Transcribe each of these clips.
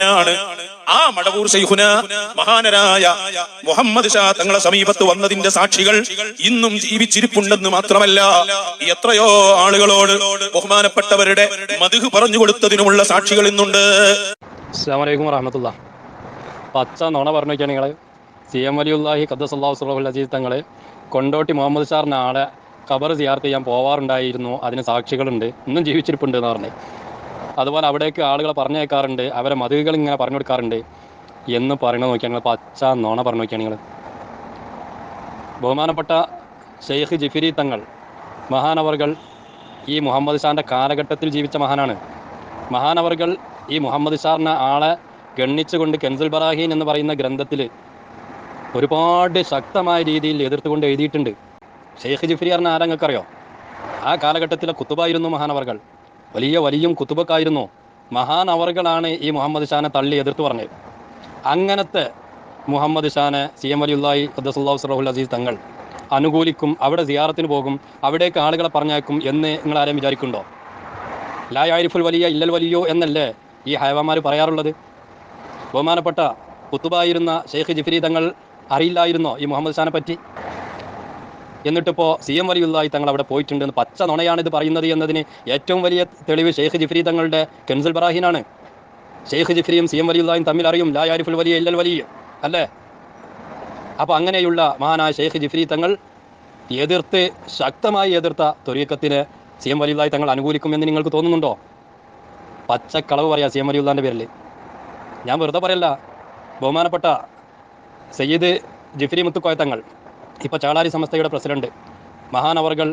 ആണ്. ആ മടവൂർ ശൈഖുന മഹാനരായ മുഹമ്മദ് ഷാ തങ്ങളെ സമീപത്ത് വന്നതിന്റെ സാക്ഷികൾ ഇന്നും ജീവിച്ചിരിപ്പുണ്ടെന്ന് മാത്രമല്ല എത്രയോ ആളുകളോട് ബഹുമാനപ്പെട്ടവരുടെ മധു പറഞ്ഞു കൊടുത്തതിനുമുള്ള സാക്ഷികൾ ഇന്നുണ്ട്. അസ്സാം വലൈക്കും വറഹമത്തുള്ള. പച്ച നോണ പറഞ്ഞു നോക്കിയാണ് നിങ്ങൾ സി എം അലിയുല്ലാഹി ഖദ്ദസല്ലാഹു തങ്ങളെ അസീസ് തങ്ങൾ കൊണ്ടോട്ടി മുഹമ്മദ് ഷാറിന് ആളെ ഖബർ സിയാർത്ത് ചെയ്യാൻ പോവാറുണ്ടായിരുന്നു. അതിന് സാക്ഷികളുണ്ട്. ഇന്നും ജീവിച്ചിരിപ്പുണ്ട് എന്ന് പറഞ്ഞു. അതുപോലെ അവിടേക്ക് ആളുകളെ പറഞ്ഞേക്കാറുണ്ട് അവരെ മതിലുകൾ ഇങ്ങനെ പറഞ്ഞു കൊടുക്കാറുണ്ട്. എന്ന് പറയണത് നോക്കിയാണ് പച്ച നോണ പറഞ്ഞു നോക്കിയാണ് നിങ്ങൾ ബഹുമാനപ്പെട്ട ഷെയ്ഖ് ജിഫിരി തങ്ങൾ മഹാനവർകൾ ഈ മുഹമ്മദ് ഷാന്റെ കാലഘട്ടത്തിൽ ജീവിച്ച മഹാനാണ്. മഹാനവർകൾ ഈ മുഹമ്മദ് ഷാറിനെ ആളെ ഗണ്ണിച്ചുകൊണ്ട് കെൻസുൽ ബറാഹീൻ എന്ന് പറയുന്ന ഗ്രന്ഥത്തിൽ ഒരുപാട് ശക്തമായ രീതിയിൽ എതിർത്തുകൊണ്ട് എഴുതിയിട്ടുണ്ട്. ഷെയ്ഖ് ജിഫ്രി പറഞ്ഞ അറിയോ ആ കാലഘട്ടത്തിലെ കുത്തുബായിരുന്നു മഹാനവർകൾ വലിയ വലിയും കുത്തുബക്കായിരുന്നു. മഹാൻ അവറുകളാണ് ഈ മുഹമ്മദ് ഷാനെ തള്ളി എതിർത്ത് പറഞ്ഞത്. അങ്ങനത്തെ മുഹമ്മദ് ഷാനെ സി എം അലിയുല്ലായി അബ്ദുല്ലാഹു സറഹുൽ അസീസ് തങ്ങൾ അനുകൂലിക്കും അവിടെ സിയാറത്തിന് പോകും അവിടേക്ക് ആളുകളെ പറഞ്ഞേക്കും എന്ന് നിങ്ങൾ ആരെയും വിചാരിക്കുന്നുണ്ടോ? ലാ യാരിഫുൽ വലിയ ഇല്ലൽ വലിയോ എന്നല്ലേ ഈ ഹൈവാമാർ പറയാറുള്ളത്? ബഹുമാനപ്പെട്ട കുത്തുബായിരുന്ന ഷെയ്ഖ് ജിഫരി തങ്ങൾ അറിയില്ലായിരുന്നോ ഈ മുഹമ്മദ് ഷാനെ പറ്റി? എന്നിട്ടിപ്പോൾ സി എം വലിയുള്ളതായി തങ്ങൾ അവിടെ പോയിട്ടുണ്ട് എന്ന് പച്ച നുണയാണ് ഇത് പറയുന്നത് എന്നതിന് ഏറ്റവും വലിയ തെളിവ് ഷെയ്ഖ് ജിഫ്രി തങ്ങളുടെ കെൻസൽ ബറാഹിനാണ്. ഷെയ്ഖ് ജിഫ്രിയും സി എം വലിയുള്ളതായും തമ്മിൽ അറിയും ലാ ആരിഫുൽ വലിയ ഇല്ലൽ വലിയ അല്ലേ? അപ്പോൾ അങ്ങനെയുള്ള മഹാനായ ഷെയ്ഖ് ജിഫ്രി തങ്ങൾ എതിർത്ത് ശക്തമായി എതിർത്ത തൊരീക്കത്തിന് സി എം വലിയതായി തങ്ങൾ അനുകൂലിക്കുമെന്ന് നിങ്ങൾക്ക് തോന്നുന്നുണ്ടോ? പച്ചക്കളവ് പറയാം സി എം വലിയുള്ളാന്റെ പേരിൽ ഞാൻ വെറുതെ പറയല്ല. ബഹുമാനപ്പെട്ട സയ്യിദ് ജിഫ്രി മുത്തുക്കോയ തങ്ങൾ. ഇപ്പോൾ ചാളാരി സംസ്ഥയുടെ പ്രസിഡന്റ്. മഹാനവറുകൾ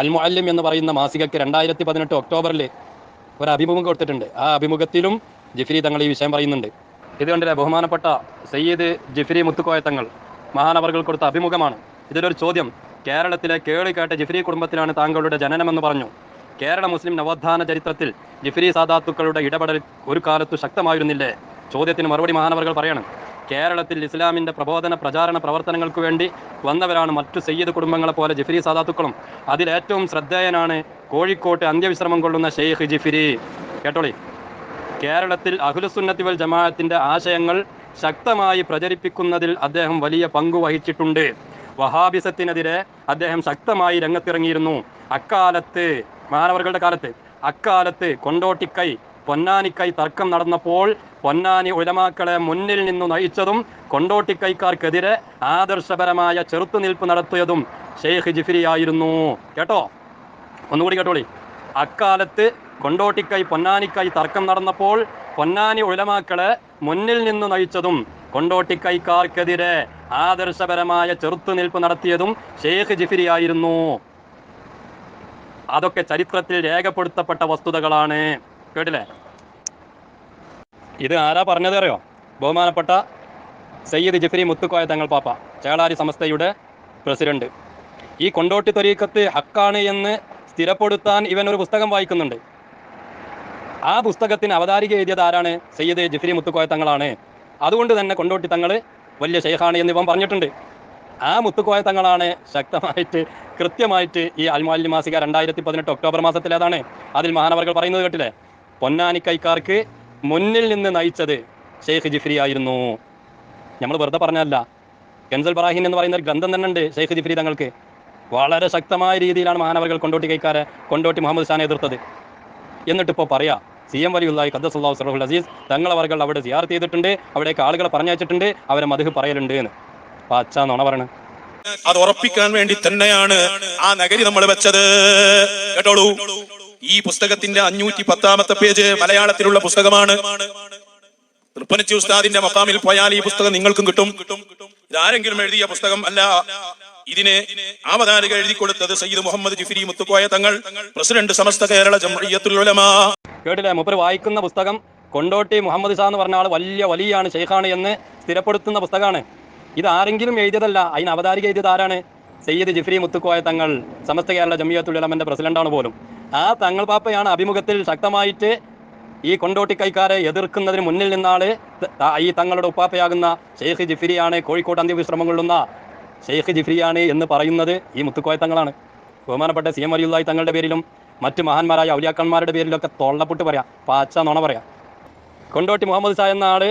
അൽമുഅല്യം എന്ന് പറയുന്ന മാസികയ്ക്ക് രണ്ടായിരത്തി പതിനെട്ട് ഒക്ടോബറിൽ ഒരു അഭിമുഖം കൊടുത്തിട്ടുണ്ട്. ആ അഭിമുഖത്തിലും ജിഫ്രി തങ്ങൾ ഈ വിഷയം പറയുന്നുണ്ട്. ഇത് കണ്ടില്ലേ ബഹുമാനപ്പെട്ട സയ്യിദ് ജിഫ്രി മുത്തുക്കോയ തങ്ങൾ മഹാനവറുകൾ കൊടുത്ത അഭിമുഖമാണ്. ഇതിലൊരു ചോദ്യം കേരളത്തിലെ കേളിക്കേട്ട ജിഫ്രി കുടുംബത്തിലാണ് താങ്കളുടെ ജനനമെന്ന് പറഞ്ഞു. കേരള മുസ്ലിം നവോത്ഥാന ചരിത്രത്തിൽ ജിഫ്രി സാദാത്തുക്കളുടെ ഇടപെടൽ ഒരു കാലത്തു ശക്തമായിരുന്നില്ലേ? ചോദ്യത്തിന് മറുപടി മഹാനവറുകൾ പറയണം. കേരളത്തിൽ ഇസ്ലാമിന്റെ പ്രബോധന പ്രചാരണ പ്രവർത്തനങ്ങൾക്ക് വേണ്ടി വന്നവരാണ് മറ്റു സയ്യിദ് കുടുംബങ്ങളെ പോലെ ജിഫിരി സാദാത്തുക്കളും. അതിലേറ്റവും ശ്രദ്ധേയനാണ് കോഴിക്കോട്ട് അന്ത്യവിശ്രമം കൊള്ളുന്ന ഷെയ്ഖ് ജിഫിരി. കേട്ടോളി. കേരളത്തിൽ അഹുലുസുന്നത്തി വൽ ജമാഅത്തിന്റെ ആശയങ്ങൾ ശക്തമായി പ്രചരിപ്പിക്കുന്നതിൽ അദ്ദേഹം വലിയ പങ്കു വഹിച്ചിട്ടുണ്ട്. വഹാബിസത്തിനെതിരെ അദ്ദേഹം ശക്തമായി രംഗത്തിറങ്ങിയിരുന്നു. അക്കാലത്ത് മാനവർകളുടെ കാലത്ത് അക്കാലത്ത് കൊണ്ടോട്ടിക്കൈ പൊന്നാനിക്കൈ തർക്കം നടന്നപ്പോൾ പൊന്നാനി ഉലമാക്കളെ മുന്നിൽ നിന്നു നയിച്ചതും കൊണ്ടോട്ടിക്കൈക്കാർക്കെതിരെ ആദർശപരമായ ചെറുത്തുനിൽപ്പ് നടത്തിയതും ഷെയ്ഖ് ജിഫിരി ആയിരുന്നു. കേട്ടോ? ഒന്നുകൂടി കേട്ടോളി. അക്കാലത്ത് കൊണ്ടോട്ടിക്കൈ പൊന്നാനിക്കൈ തർക്കം നടന്നപ്പോൾ പൊന്നാനി ഉലമാക്കളെ മുന്നിൽ നിന്നു നയിച്ചതും കൊണ്ടോട്ടിക്കൈക്കാർക്കെതിരെ ആദർശപരമായ ചെറുത്തുനിൽപ്പ് നടത്തിയതും ഷെയ്ഖ് ജിഫിരി ആയിരുന്നു. അതൊക്കെ ചരിത്രത്തിൽ രേഖപ്പെടുത്തപ്പെട്ട വസ്തുതകളാണ്. കേട്ടില്ലേ? ഇത് ആരാ പറഞ്ഞത് അറിയോ ബഹുമാനപ്പെട്ട സയ്യിദ് ജിഫ്രി മുത്തുക്കോയ തങ്ങൾ പാപ്പ ചേളാരി സമസ്തയുടെ പ്രസിഡന്റ്. ഈ കൊണ്ടോട്ടി തൊരീക്കത്ത് ഹക്കാണ് എന്ന് സ്ഥിരപ്പെടുത്താൻ ഇവൻ ഒരു പുസ്തകം വായിക്കുന്നുണ്ട്. ആ പുസ്തകത്തിന് അവതാരിക എഴുതിയത് ആരാണ്? സയ്യിദ് ജിഫ്രി മുത്തുക്കോയ തങ്ങളാണ്. അതുകൊണ്ട് തന്നെ കൊണ്ടോട്ടി തങ്ങൾ വലിയ ഷെയ്ഖാണ് എന്ന് ഇവൻ പറഞ്ഞിട്ടുണ്ട്. ആ മുത്തുക്കോയ തങ്ങളാണ് ശക്തമായിട്ട് കൃത്യമായിട്ട് ഈ അൽമാലി മാസിക രണ്ടായിരത്തി പതിനെട്ട് ഒക്ടോബർ മാസത്തിലേതാണ്. അതിൽ മഹാനവർകൾ പറയുന്നത് കേട്ടില്ലേ? പൊന്നാനിക്കൈക്കാർക്ക് മുന്നിൽ നിന്ന് നയിച്ചത് ഷെയ്ഖ് ജിഫ്രി ആയിരുന്നു. നമ്മൾ വെറുതെ പറഞ്ഞല്ല കെൻസൽ ബറാഹിൻ എന്ന് പറയുന്ന ഒരു ഗ്രന്ഥം തന്നെ ഉണ്ട് ഷെയ്ഖ് ജിഫ്രി തങ്ങൾക്ക്. വളരെ ശക്തമായ രീതിയിലാണ് മഹാനവകൾ കൊണ്ടോട്ടി കൈക്കാരെ കൊണ്ടോട്ടി മുഹമ്മദ് ഷാനെ എതിർത്തത്. എന്നിട്ടിപ്പോൾ പറയാം സി എം വലിയുള്ളായി ഖദ്ദസുല്ലാഹു സറഹുൽ അസീസ് തങ്ങളവർകൾ അവിടെ സിയാർത്ത് ചെയ്തിട്ടുണ്ട് അവിടേക്ക് ആളുകളെ പറഞ്ഞയച്ചിട്ടുണ്ട് അവരെ മധു പറയലുണ്ട് എന്ന്. പച്ച നുണ പറയണ. അത് ഉറപ്പിക്കാൻ വേണ്ടി തന്നെയാണ് ആ നഗരി നമ്മൾ വെച്ചത്. കേട്ടോളൂ. ഈ പുസ്തകത്തിന്റെ അഞ്ഞൂറ്റി പത്താമത്തെ പേജ് മലയാളത്തിലുള്ള പുസ്തകമാണ്. തൃപ്പനച്ചി ഉസ്താദിന്റെ മക്കാമിൽ പോയാൽ ഈ പുസ്തകം നിങ്ങൾക്കും കിട്ടും. ഇതാരെങ്കിലും എഴുതിയ പുസ്തകം അല്ല ഇതിനെ അവതാരിക എഴുതി കൊടുത്തത് സയ്യിദ് മുഹമ്മദ് ജിഫിരി മുത്തുക്കോയ തങ്ങൾ പ്രസിഡന്റ് സമസ്ത കേരള കേട്ടില്ലേ? മൂപ്പർ വായിക്കുന്ന പുസ്തകം കൊണ്ടോട്ടി മുഹമ്മദ് ഷാ എന്ന് പറഞ്ഞ ആൾ വലിയ വലിയാണ് ഷെയ്ഖാണ് എന്ന് സ്ഥിരപ്പെടുത്തുന്ന പുസ്തകമാണ്. ഇത് ആരെങ്കിലും എഴുതിയതല്ല അതിന് അവതാരിക എഴുതിയത് ആരാണ്? സയ്യിദ് ജിഫ്രി മുത്തുക്കോയ തങ്ങൾ സമസ്ത കേരള ജമിയത്തുൽ ഉലമന്റെ പ്രസിഡന്റാണ് പോലും. ആ തങ്ങൾ പാപ്പയാണ് അഭിമുഖത്തിൽ ശക്തമായിട്ട് ഈ കൊണ്ടോട്ടി കൈക്കാരെ എതിർക്കുന്നതിന് മുന്നിൽ നിന്നാണ് ഈ തങ്ങളുടെ ഉപ്പാപ്പയാകുന്ന ഷെയ്ഖ് ജിഫ്രിയാണ് കോഴിക്കോട് അന്ത്യവിശ്രമം കൊള്ളുന്ന ഷെയ്ഖ് ജിഫ്രിയാണ് എന്ന് പറയുന്നത് ഈ മുത്തുക്കോയ തങ്ങളാണ്. ബഹുമാനപ്പെട്ട സി എം അലിയുള്ളായി തങ്ങളുടെ പേരിലും മറ്റ് മഹാന്മാരായ ഔലിയാക്കന്മാരുടെ പേരിലൊക്കെ തൊള്ളപ്പെട്ട് പറയാം. പാച്ച നോണ പറയാം. കൊണ്ടോട്ടി മുഹമ്മദ് ഷാ എന്ന ആൾ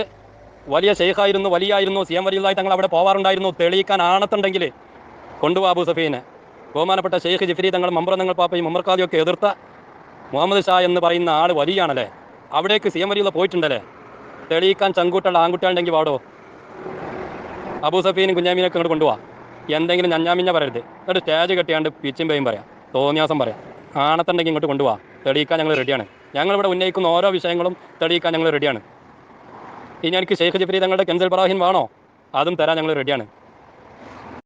വലിയ ഷെയ്ഖായിരുന്നു വലിയായിരുന്നു. സി എം അലിയുള്ളായി തങ്ങൾ അവിടെ പോവാറുണ്ടായിരുന്നു. തെളിയിക്കാൻ ആണത്തുണ്ടെങ്കിൽ കൊണ്ടുപോകാ അബു സഫീനെ ബഹുമാനപ്പെട്ട ഷെയ്ഖ് ജിഫ്രി തങ്ങൾ മമ്പ്ര തങ്ങൾ പാപ്പയും മമ്മർക്കാദിയൊക്കെ എതിർത്ത മുഹമ്മദ് ഷാ എന്ന് പറയുന്ന ആൾ വലിയാണല്ലേ? അവിടേക്ക് സി എം വലിയുള്ള പോയിട്ടുണ്ടല്ലേ? തെളിയിക്കാൻ ചങ്കൂട്ടുള്ള ആൺകുട്ടികളുണ്ടെങ്കിൽ വാടോ? അബൂ സഫീനും കുഞ്ഞാമീനൊക്കെ ഇങ്ങോട്ട് കൊണ്ടുപോവാ എന്തെങ്കിലും ഞഞ്ഞാമിഞ്ഞ പറയരുത്. എന്നിട്ട് സ്റ്റേജ് കെട്ടിയാണ്ട് പിച്ചും പേയും പറയാം. തോന്നിയാസം പറയാം. ആണത്തുണ്ടെങ്കിൽ ഇങ്ങോട്ട് കൊണ്ടുപോവാ തെളിയിക്കാൻ ഞങ്ങൾ റെഡിയാണ് ഞങ്ങളിവിടെ ഉന്നയിക്കുന്ന ഓരോ വിഷയങ്ങളും തെളിയിക്കാൻ ഞങ്ങൾ റെഡിയാണ് ഇനി എനിക്ക് ഷെയ്ഖ് ജിഫ്രി തങ്ങളുടെ കെൻസൽ ഇബ്രാഹിം വേണോ? അതും തരാൻ ഞങ്ങൾ റെഡിയാണ്